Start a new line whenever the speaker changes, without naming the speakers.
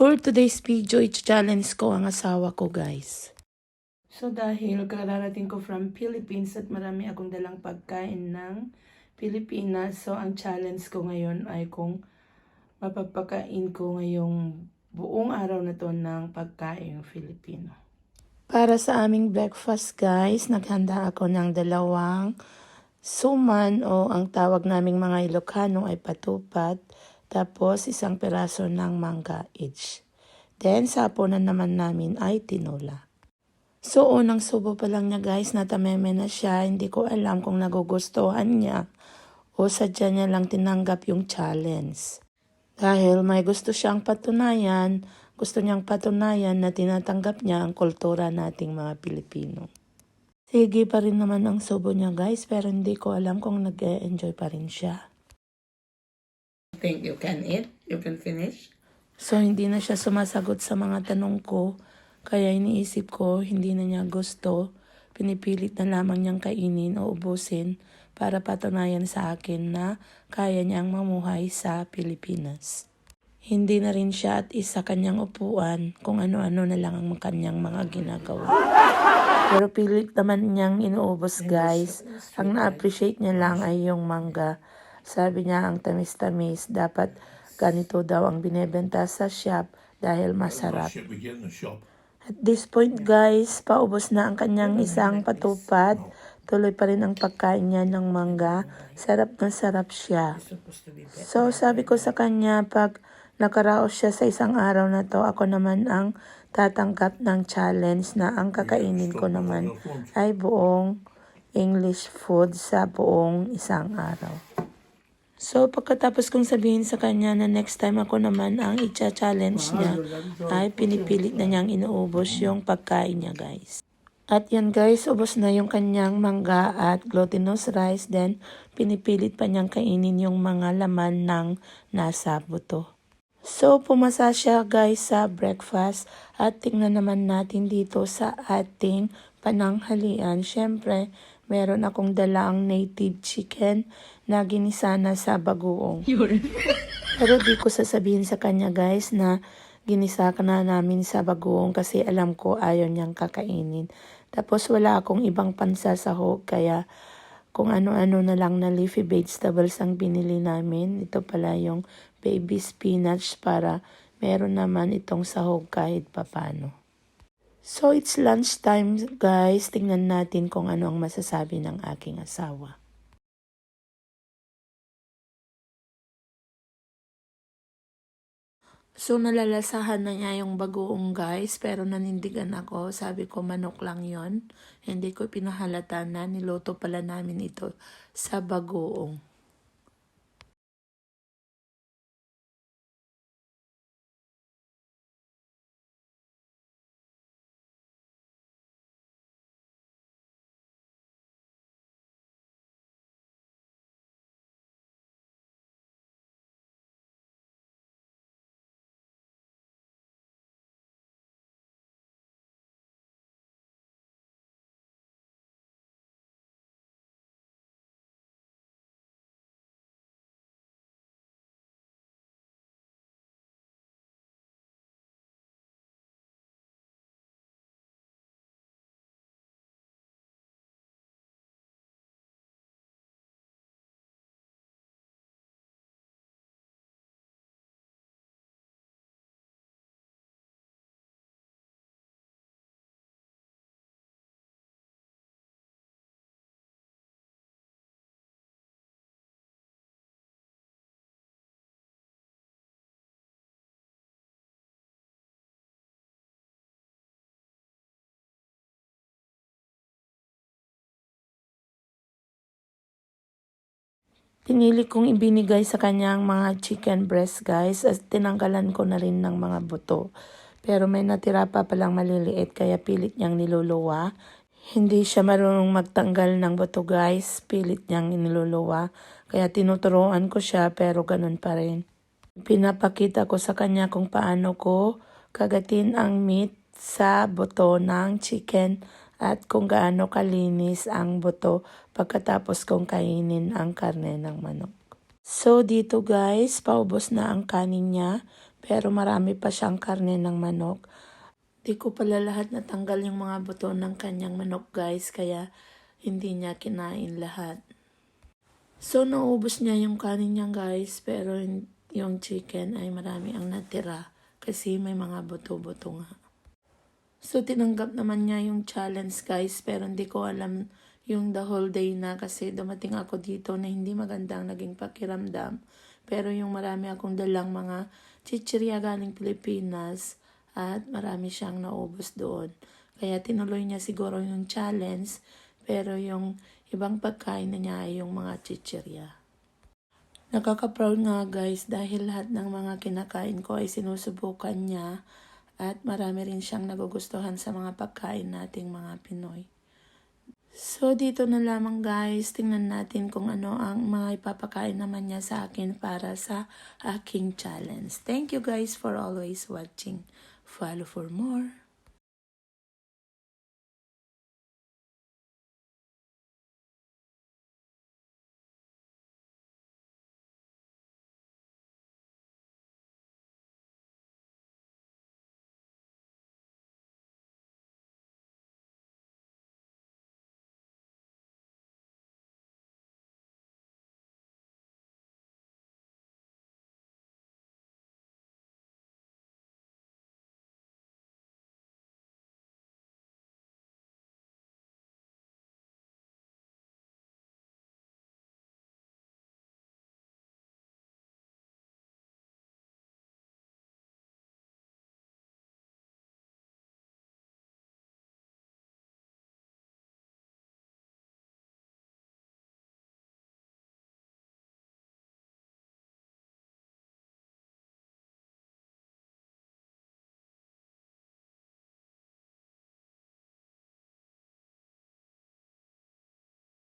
For today's video, i-challenge ko ang asawa ko guys. So dahil kararating ko from Philippines at marami akong dalang pagkain ng Pilipinas, so ang challenge ko ngayon ay kung mapapakain ko ngayong buong araw na to ng pagkain Filipino. Para sa aming breakfast guys, naghanda ako ng dalawang suman o ang tawag naming mga Ilocano ay patupat, tapos isang piraso ng mangga each. Then sa naman namin ay tinola. So unang subo pa lang niya guys, natameme na siya, hindi ko alam kung nagugustuhan niya o sadya niya lang tinanggap yung challenge. Dahil may gusto siyang patunayan, gusto niyang patunayan na tinatanggap niya ang kultura nating mga Pilipino. Sige pa rin naman ang subo niya guys, pero hindi ko alam kung nag-e-enjoy pa rin siya.
Think you can eat? You can finish?
So hindi na siya sumasagot sa mga tanong ko, kaya iniisip ko hindi na niya gusto, pinipilit na lamang niyang kainin o ubusin para patunayan sa akin na kaya niyang mamuhay sa Pilipinas. Hindi na rin siya at isa kanyang upuan kung ano-ano na lang ang kanyang mga ginagawa. Pero pilit naman niyang inuubos guys. Ang na-appreciate niya lang ay yung mangga. Sabi niya ang tamis-tamis, dapat ganito daw ang binebenta sa shop dahil masarap. At this point guys, paubos na ang kanyang isang patupad. Tuloy pa rin ang pagkain niya ng mangga. Sarap na sarap siya. So sabi ko sa kanya, pag nakaraos siya sa isang araw na to, ako naman ang tatanggap ng challenge na ang kakainin ko naman ay buong English food sa buong isang araw. So pagkatapos kong sabihin sa kanya na next time ako naman ang i-challenge niya, ay pinipilit na niyang inuubos yung pagkain niya guys. At yan guys, ubos na yung kanyang mangga at glutinous rice. Then, pinipilit pa niyang kainin yung mga laman ng nasa buto. So, pumasa siya guys sa breakfast at tingnan naman natin dito sa ating pananghalian. Siyempre, meron akong dalang native chicken na ginisa na sa bagoong. Pero di ko sasabihin sa kanya guys na ginisa ka na namin sa bagoong kasi alam ko ayaw niyang kakainin. Tapos wala akong ibang pansasahog kaya kung ano-ano na lang na leafy vegetables ang binili namin. Ito pala yung baby spinach para meron naman itong sahog kahit papano. So it's lunchtime guys. Tingnan natin kung ano ang masasabi ng aking asawa. So nalalasahan na niya yung bagoong guys pero nanindigan ako. Sabi ko manok lang yon. Hindi ko pinahalata na niloto pala namin ito sa bagoong. Pinili kong ibinigay sa kanya ang mga chicken breast guys at tinanggalan ko na rin ng mga buto. Pero may natira pa palang maliliit kaya pilit niyang niluluwa. Hindi siya marunong magtanggal ng buto guys, pilit niyang niluluwa. Kaya tinuturuan ko siya pero ganun pa rin. Pinapakita ko sa kanya kung paano ko kagatin ang meat sa buto ng chicken at kung gaano kalinis ang buto pagkatapos kong kainin ang karne ng manok. So dito guys, paubos na ang kanin niya. Pero marami pa siyang karne ng manok. Di ko pala lahat natanggal yung mga buto ng kanyang manok guys, kaya hindi niya kinain lahat. So, naubos niya yung kanin niya guys, pero yung- chicken ay marami ang natira kasi may mga buto-buto nga. So, tinanggap naman niya yung challenge guys, pero hindi ko alam yung the whole day na kasi dumating ako dito na hindi magandang naging pakiramdam. Pero yung marami akong dalang mga chichirya galing Pilipinas at marami siyang naubos doon. Kaya tinuloy niya siguro yung challenge, pero yung ibang pagkain na niya ay yung mga chichirya. Nakaka-proud nga guys dahil lahat ng mga kinakain ko ay sinusubukan niya at marami rin siyang nagugustuhan sa mga pagkain nating mga Pinoy. So dito na lamang guys, tingnan natin kung ano ang mga ipapakain naman niya sa akin para sa aking challenge. Thank you guys for always watching. Follow for more.